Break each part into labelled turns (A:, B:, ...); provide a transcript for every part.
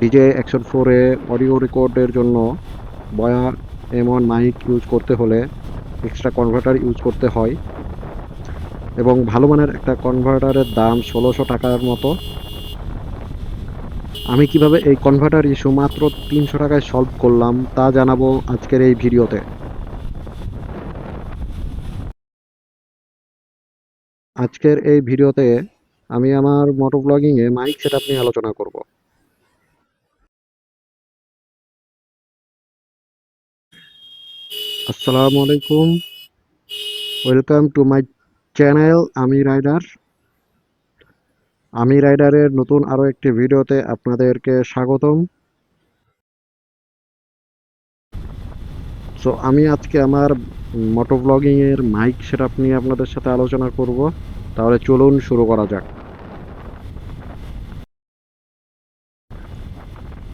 A: DJ action ফোরে audio রেকর্ডের জন্য বয়া এমন মাইক ইউজ করতে হলে এক্সট্রা কনভার্টার ইউজ করতে হয়। এবং ভালো মানের একটা কনভার্টারের দাম ষোলোশো টাকার মতো। আমি কীভাবে এই কনভার্টার ইস্যু মাত্র তিনশো টাকায় সলভ করলাম তা জানাব আজকের এই ভিডিওতে। আজকের এই ভিডিওতে আমি আমার মোটো ব্লগিংয়ে মাইক সেটআপ নিয়ে আলোচনা করব। আসসালামু আলাইকুম। ওয়েলকাম টু মাই চ্যানেল আমি রাইডার আমি রাইডারের নতুন আরও একটি ভিডিওতে আপনাদেরকে স্বাগতম। সো আমি আজকে আমার মোটো ব্লগিংয়ের মাইক সেটআপ নিয়ে আপনাদের সাথে আলোচনা করব। তাহলে চলুন শুরু করা যাক।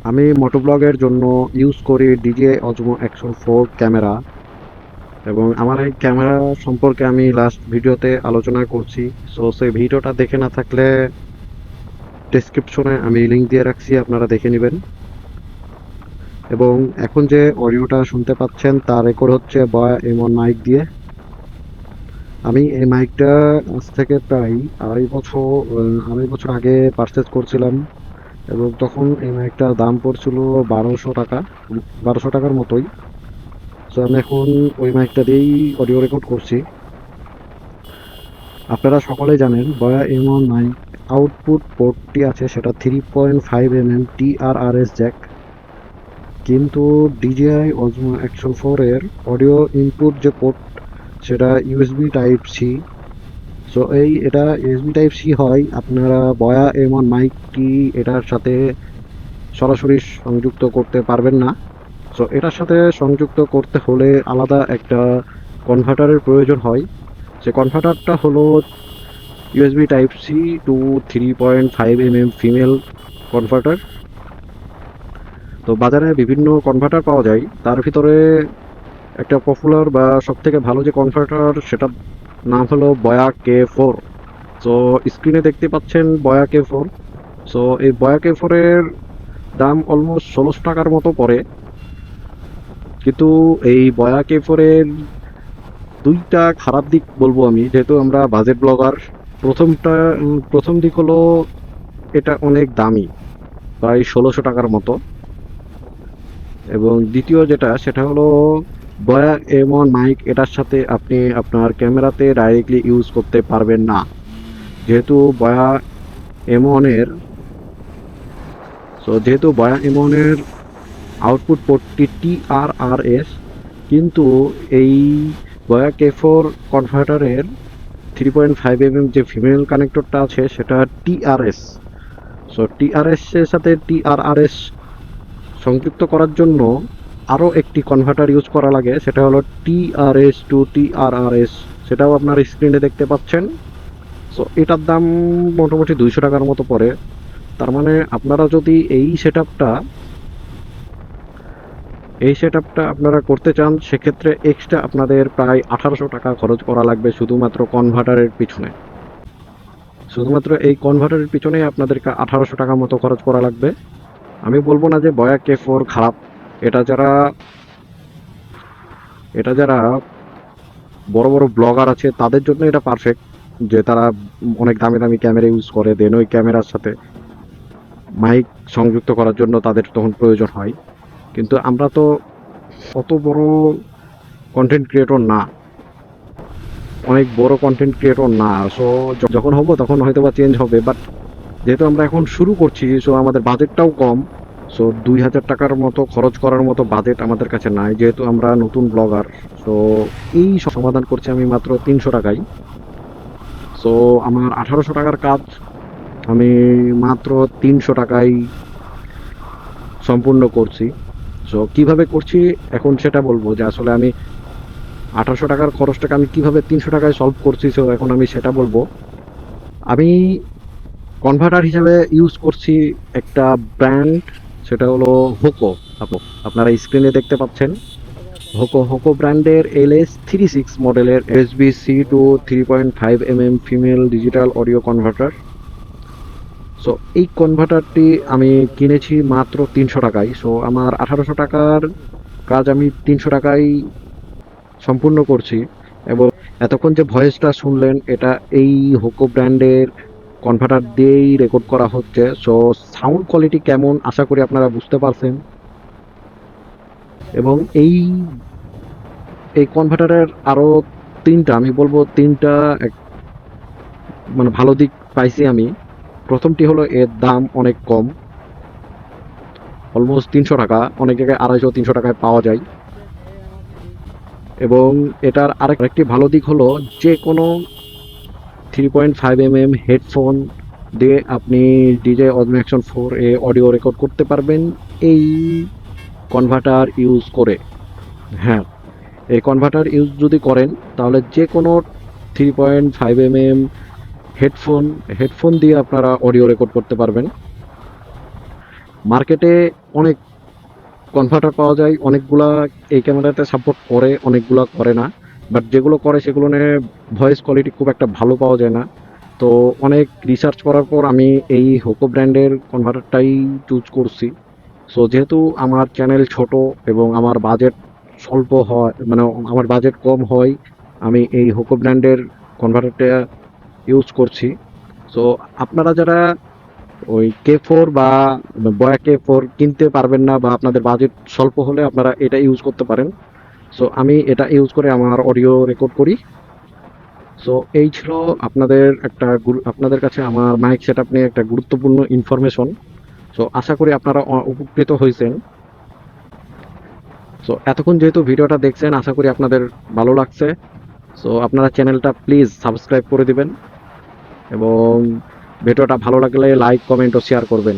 A: আমি মোটোব্লগের জন্য ইউজ করি DJI Osmo Action four camera এবং আমার এই ক্যামেরা সম্পর্কে আমি লাস্ট ভিডিওতে আলোচনা করছি। সো সেই ভিডিওটা দেখে না থাকলে ডেসক্রিপশনে আমি লিঙ্ক দিয়ে রাখছি, আপনারা দেখে নেবেন। এবং এখন যে অডিওটা শুনতে পাচ্ছেন, তার রেকর্ড হচ্ছে বয়া এমন মাইক দিয়ে। আমি এই মাইকটা আজ থেকে প্রায় আড়াই বছর আড়াই বছর আগে পারচেস করছিলাম এবং তখন এই মাইকটার দাম পড়ছিল বারোশো টাকা, বারোশো টাকার মতোই। তো আমি এখন ওই মাইকটা দিয়েই অডিও রেকর্ড করছি। আপনারা সকলে জানেন বয়া এমন মাইক আউটপুট পোর্টটি আছে, সেটা three point five M M T R R S jack কিন্তু ডিজিআই অজমো অ্যাকশন ফোরের অডিও ইনপুট যে পোর্ট সেটা ইউএসবি টাইপ সি সো এই এটা ইউএসবি টাইপ সি হয়, আপনারা বয়া এম এমন মাইকটি এটার সাথে সরাসরি সংযুক্ত করতে পারবেন না। সো এটার সাথে সংযুক্ত করতে হলে আলাদা একটা কনভার্টারের প্রয়োজন হয়। সে কনভার্টারটা হলো USB type C to three point five M M female converter তো বাজারে বিভিন্ন কনভার্টার পাওয়া যায়। তার ভিতরে একটা পপুলার বা সবথেকে ভালো যে কনভার্টার সেটার নাম হলো বয়া কে ফোর সো স্ক্রিনে দেখতে পাচ্ছেন বয়া কে ফোর সো এই বয়া কে ফোরের দাম অলমোস্ট ষোলোশো টাকার মতো পড়ে। কিন্তু এই বয়া ফোরের দুইটা খারাপ দিক বলব আমি, যেহেতু আমরা বাজেট ব্লগার প্রথমটা প্রথম দিক হলো এটা অনেক দামি, প্রায় ষোলোশো টাকার মতো। এবং দ্বিতীয় যেটা, সেটা হলো বয়া এমন মাইক এটার সাথে আপনি আপনার ক্যামেরাতে ডাইরেক্টলি ইউজ করতে পারবেন না। যেহেতু বয়া এমনের সো যেহেতু বয়া এমনের আউটপুট পোর্টটি টি আর আর এস, কিন্তু এই Boya K four কনভার্টারের three point five M M যে ফিমেল কানেক্টরটা আছে, সেটা T R S. So T R S এর সাথে টি আর আর এস সংযুক্ত করার জন্য আরও একটি কনভার্টার ইউজ করা লাগে, সেটা হলো T R S to T R R S. সেটাও আপনার স্ক্রিনে দেখতে পাচ্ছেন। সো এটার দাম মোটামুটি দুইশো টাকার মতো পড়ে। তার মানে আপনারা যদি এই সেট এই সেট আপনারা করতে চান, সেক্ষেত্রে এক্সট্রা আপনাদের প্রায় আঠারোশো টাকা খরচ করা লাগবে শুধুমাত্র কনভার্টারের পিছনে। শুধুমাত্র এই কনভার্টারের পিছনেই আপনাদেরকে আঠারোশো টাকা মতো খরচ করা লাগবে। আমি বলব না যে বয়া কে ফোর খারাপ। এটা যারা এটা যারা বড় বড় ব্লগার আছে, তাদের জন্য এটা পারফেক্ট যে তারা অনেক দামি দামি ক্যামেরা ইউজ করে দেন ওই ক্যামেরার সাথে মাইক সংযুক্ত করার জন্য তাদের তখন প্রয়োজন হয়। কিন্তু আমরা তো অত বড় কন্টেন্ট ক্রিয়েটর না। অনেক বড় কন্টেন্ট ক্রিয়েটর না। সো যখন হব তখন হয়তো বা চেঞ্জ হবে বাট যেহেতু আমরা এখন শুরু করছি সো আমাদের বাজেটটাও কম। সো দুই হাজার টাকার মতো খরচ করার মতো বাজেট আমাদের কাছে নাই, যেহেতু আমরা নতুন ব্লগার সো এই সমাধান করছি আমি মাত্র তিনশো টাকায়। সো আমার আঠারোশো টাকার কাজ আমি মাত্র তিনশো টাকায় সম্পূর্ণ করছি। সো কীভাবে করছি, এখন সেটা বলব যে আসলে আমি আঠারোশো টাকার খরচটাকে আমি কীভাবে তিনশো টাকায় সলভ করছি সো এখন আমি সেটা বলব। আমি কনভার্টার হিসাবে ইউজ করছি একটা ব্র্যান্ড সেটা হলো হোকো আপনারা স্ক্রিনে দেখতে পাচ্ছেন। হোকো হোকো ব্র্যান্ডের এল এস থ্রি সিক্স মডেলের S B C to three point five M M female digital audio converter so এই কনভার্টারটি আমি কিনেছি মাত্র তিনশো টাকায়। সো আমার আঠারোশো টাকার কাজ আমি তিনশো টাকায় সম্পূর্ণ করছি এবং এতক্ষণ যে ভয়েসটা শুনলেন, এটা এই হোকো ব্র্যান্ডের কনভার্টার দিয়েই রেকর্ড করা হচ্ছে। সো সাউন্ড কোয়ালিটি কেমন আশা করি আপনারা বুঝতে পারছেন। এবং এই এই কনভার্টারের আরও তিনটা, আমি বলব তিনটা মানে ভালো দিক পাইছি আমি। প্রথমটি হলো এর দাম অনেক কম। অলমোস্ট তিনশো টাকা। অনেক জায়গায় আড়াইশো, তিনশো টাকায় পাওয়া যায়। এবং এটার আরেক আরেকটি ভালো দিক হলো যে কোনো three point five M M headphone দিয়ে আপনি ডিজে অজমো অ্যাকশন ফোর এ অডিও রেকর্ড করতে পারবেন এই কনভার্টার ইউজ করে। হ্যাঁ এই কনভার্টার ইউজ যদি করেন, তাহলে যে কোনো three point five M M headphone headphone দিয়ে আপনারা অডিও রেকর্ড করতে পারবেন। মার্কেটে অনেক কনভার্টার পাওয়া যায়, অনেকগুলা এই ক্যামেরাতে সাপোর্ট করে, অনেকগুলা করে না। বাট যেগুলো করে, সেগুলো নিয়ে ভয়েস কোয়ালিটি খুব একটা ভালো পাওয়া যায় না। তো অনেক রিসার্চ করার পর আমি এই হোকো ব্র্যান্ডের কনভার্টারটাই চুজ করছি। সো যেহেতু আমার চ্যানেল ছোট এবং আমার বাজেট স্বল্প হয় মানে আমার বাজেট কম হয়, আমি এই হোকো ব্র্যান্ডের কনভার্টারটা ইউজ করছি। সো আপনারা যারা ওই কে ফোর বা বয়া কে ফোর কিনতে পারবেন না বা আপনাদের বাজেট স্বল্প হলে আপনারা এটা ইউজ করতে পারেন। সো আমি এটা ইউজ করে আমার অডিও রেকর্ড করি। সো এই ছিল আপনাদের একটা আপনাদের কাছে আমার মাইক সেট নিয়ে একটা গুরুত্বপূর্ণ ইনফরমেশন সো আশা করি আপনারা উপকৃত হয়েছেন। সো এতক্ষণ যেহেতু ভিডিওটা দেখছেন, আশা করি আপনাদের ভালো লাগছে। সো আপনারা চ্যানেলটা প্লিজ সাবস্ক্রাইব করে দিবেন। এবং ভিডিওটা ভালো লাগলে লাইক কমেন্ট ও শেয়ার করবেন।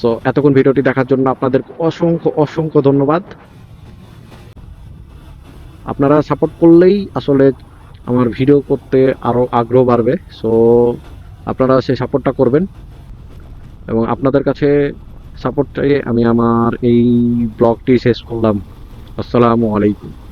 A: সো এতক্ষণ ভিডিওটি দেখার জন্য আপনাদের অসংখ্য অসংখ্য ধন্যবাদ। আপনারা সাপোর্ট করলেই আসলে আমার ভিডিও করতে আরও আগ্রহ বাড়বে। সো আপনারা সেই সাপোর্টটা করবেন। এবং আপনাদের কাছে সাপোর্ট চাই আমি আমার এই ব্লগটি শেষ করলাম। আসসালামু আলাইকুম।